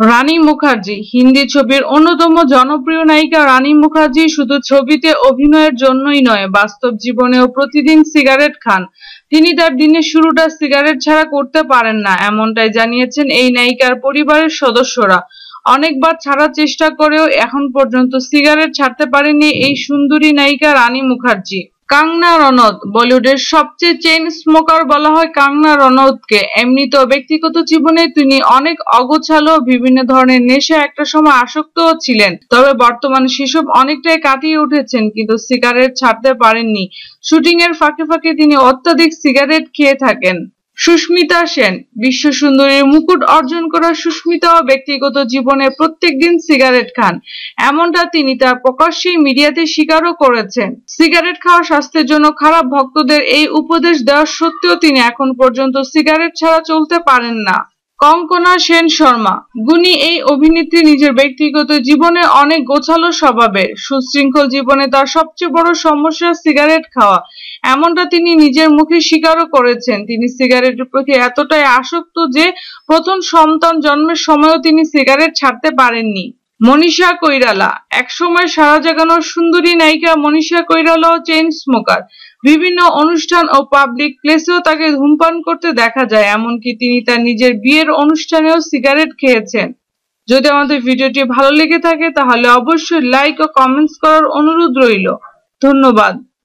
রানী মুখার্জি, হিন্দি ছবির অন্যতম জনপ্রিয় নায়িকা রানী মুখার্জি শুধু ছবিতে অভিনয়ের জন্যই নয়, বাস্তব জীবনেও প্রতিদিন সিগারেট খান। তিনি তার দিনের শুরুটা সিগারেট ছাড়া করতে পারেন না, এমনটাই জানিয়েছেন এই নায়িকার পরিবারের সদস্যরা। অনেকবার ছাড়ার চেষ্টা করেও এখন পর্যন্ত সিগারেট ছাড়তে পারেনি এই সুন্দরী নায়িকা রানী মুখার্জি। কাংনা রনৌত, বলিউডের সবচেয়ে চেন স্মোকার বলা হয় কাংনা রনৌতকে। এমনিতেও ব্যক্তিগত জীবনে তিনি অনেক অগোছালো, বিভিন্ন ধরনের নেশা একটা সময় আসক্ত ছিলেন। তবে বর্তমানে সেসব অনেকটাই কাটিয়ে উঠেছেন, কিন্তু সিগারেট ছাড়তে পারেননি। শুটিং এর ফাঁকে ফাঁকে তিনি অত্যাধিক সিগারেট খেয়ে থাকেন। সুস্মিতা সেন, বিশ্ব সুন্দরীর মুকুট অর্জন করা সুস্মিতাও ব্যক্তিগত জীবনে প্রত্যেক দিন সিগারেট খান। এমনটা তিনি তার প্রকাশ্যেই মিডিয়াতে স্বীকারও করেছেন। সিগারেট খাওয়া স্বাস্থ্যের জন্য খারাপ ভক্তদের এই উপদেশ দেওয়া সত্ত্বেও তিনি এখন পর্যন্ত সিগারেট ছাড়া চলতে পারেন না। কঙ্কনা সেন শর্মা। গুণী এই অভিনেত্রী নিজের ব্যক্তিগত জীবনে অনেক গোছালো স্বভাবের। সুশৃঙ্খল জীবনে তার সবচেয়ে বড় সমস্যা সিগারেট খাওয়া। এমনটা তিনি নিজের মুখে স্বীকারও করেছেন। তিনি সিগারেটের প্রতি এতটাই আসক্ত যে প্রথম সন্তান জন্মের সময়ও তিনি সিগারেট ছাড়তে পারেননি। মনীষা কৈরালা। একসময় সারা জাগানোর সুন্দরী নায়িকা মনীষা কৈরালাও চেইন স্মোকার। বিভিন্ন অনুষ্ঠান ও পাবলিক প্লেসেও তাকে ধূমপান করতে দেখা যায়, এমনকি তিনি তার নিজের বিয়ের অনুষ্ঠানেও সিগারেট খেয়েছেন। যদি আমাদের ভিডিওটি ভালো লেগে থাকে, তাহলে অবশ্যই লাইক ও কমেন্টস করার অনুরোধ রইল। ধন্যবাদ।